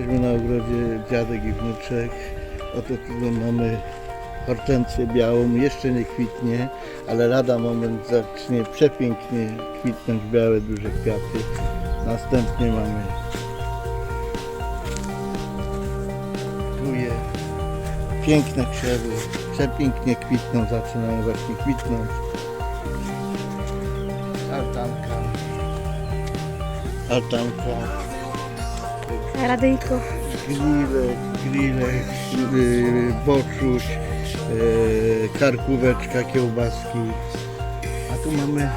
Jesteśmy na ogrodzie dziadek i wnuczek. Oto tu mamy hortencję białą, jeszcze nie kwitnie, ale lada moment zacznie przepięknie kwitnąć białe duże kwiaty. Następnie mamy tuje, piękne krzewy, przepięknie kwitną, zaczynają właśnie kwitnąć. Altanka, altanka, Radyjko. grille, grille, yy, boczuś, yy, karkóweczka, kiełbaski. A tu mamy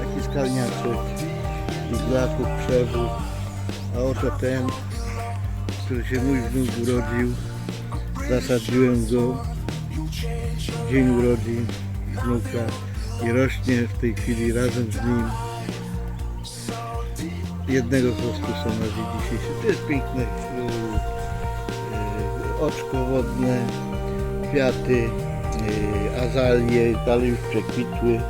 taki skalniaczek, iglaków, krzewów. A oto ten, który się mój wnuk urodził. Zasadziłem go dzień urodzin wnuka i rośnie w tej chwili razem z nim. Jednego są na dzień dzisiejszy. To jest piękne yy, yy, oczko wodne, kwiaty, yy, azalie, dalej już przekwitły,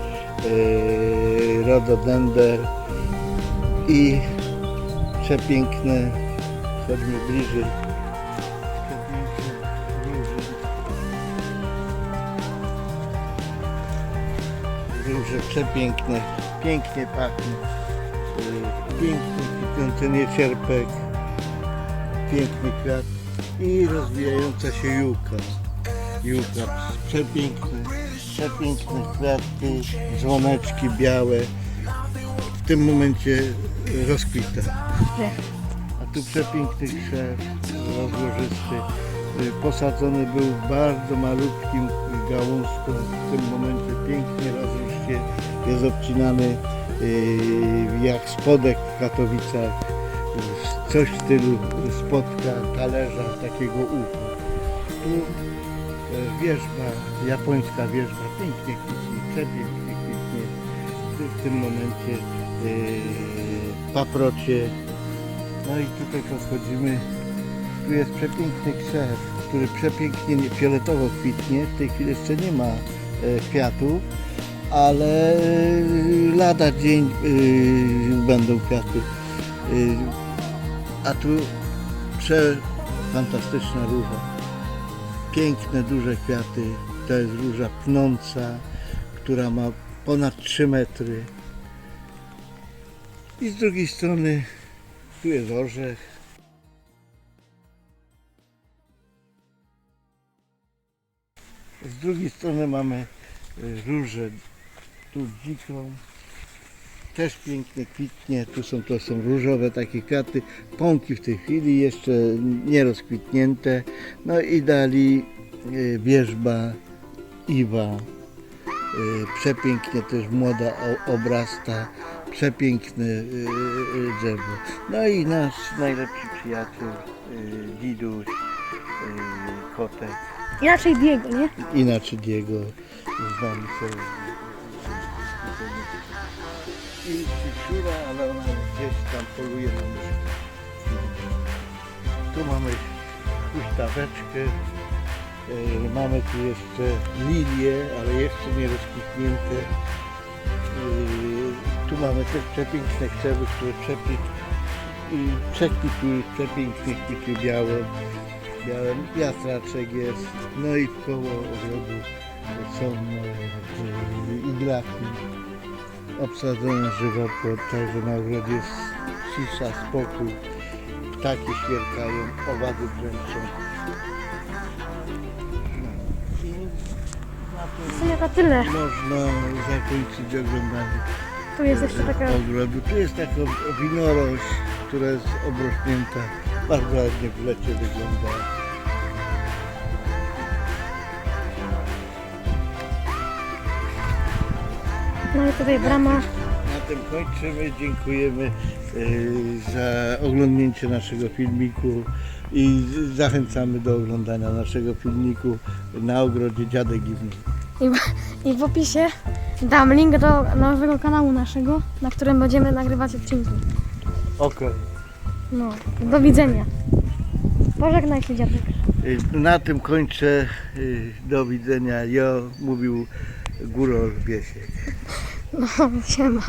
yy, rododender i przepiękne, chodźmy bliżej, róże. Przepiękne, pięknie pachną. Piękny, kwitnący niecierpek, piękny kwiat i rozwijająca się juka. Juka, przepiękne, przepiękne kwiaty, dzwoneczki białe. W tym momencie rozkwita. A tu przepiękny krzew, rozłożysty. Posadzony był bardzo malutkim gałązką. W tym momencie pięknie rozrośnie. Jest obcinany jak spodek w Katowicach. Y, Coś w stylu spodka, talerza, takiego ucha. Tu y, wierzba, japońska wierzba, pięknie kwitnie, przepięknie kwitnie. W tym momencie y, paprocie. No i tutaj podchodzimy. Tu jest przepiękny krzew, który przepięknie nie- fioletowo kwitnie. W tej chwili jeszcze nie ma e, kwiatów, ale e, lada dzień e, będą kwiaty. E, a tu przefantastyczna róża. Piękne, duże kwiaty. To jest róża pnąca, która ma ponad 3 metry. I z drugiej strony tu jest orzech. Z drugiej strony mamy y, różę, tu dziką. Też pięknie kwitnie, tu są, to są różowe takie kwiaty, pąki w tej chwili jeszcze nie rozkwitnięte. No i dali y, wierzba, iwa, y, przepięknie też młoda obrasta, przepiękne y, drzewo. No i nasz najlepszy przyjaciel, dziduś, y, kotek, Inaczej Diego, nie? inaczej Diego z nami sobie. I siura, ale ona gdzieś tam poluje na myszkę. Tu mamy huśtaweczkę. E, Mamy tu jeszcze lilie, ale jeszcze nie rozkwitnięte. E, Tu mamy te przepiękne krzewy, które przepięknie i przekwitły, przepięknie kwitły białe. Białe wiatraczek jest. No i koło ogrodu są e, iglaki obsadzone żywopłot, także na ogrodzie jest cisza, spokój. Ptaki świerkają, owady brzęczą. No. W sumie to tyle. można zakończyć oglądanie Tu jest jeszcze taka... ogrodu. Tu jest taka winorość, która jest obrośnięta. Bardzo ładnie w lecie wygląda. No i tutaj brama. Na tym kończymy. Dziękujemy y, za oglądnięcie naszego filmiku i zachęcamy do oglądania naszego filmiku na ogrodzie Dziadek i Wnuk. I w, I w opisie dam link do nowego kanału naszego, na którym będziemy nagrywać odcinki. Okej. No, do widzenia. Pożegnaj się dziadek. Y, Na tym kończę. Y, Do widzenia. Jo, mówił Górol Biesiek. No, siema.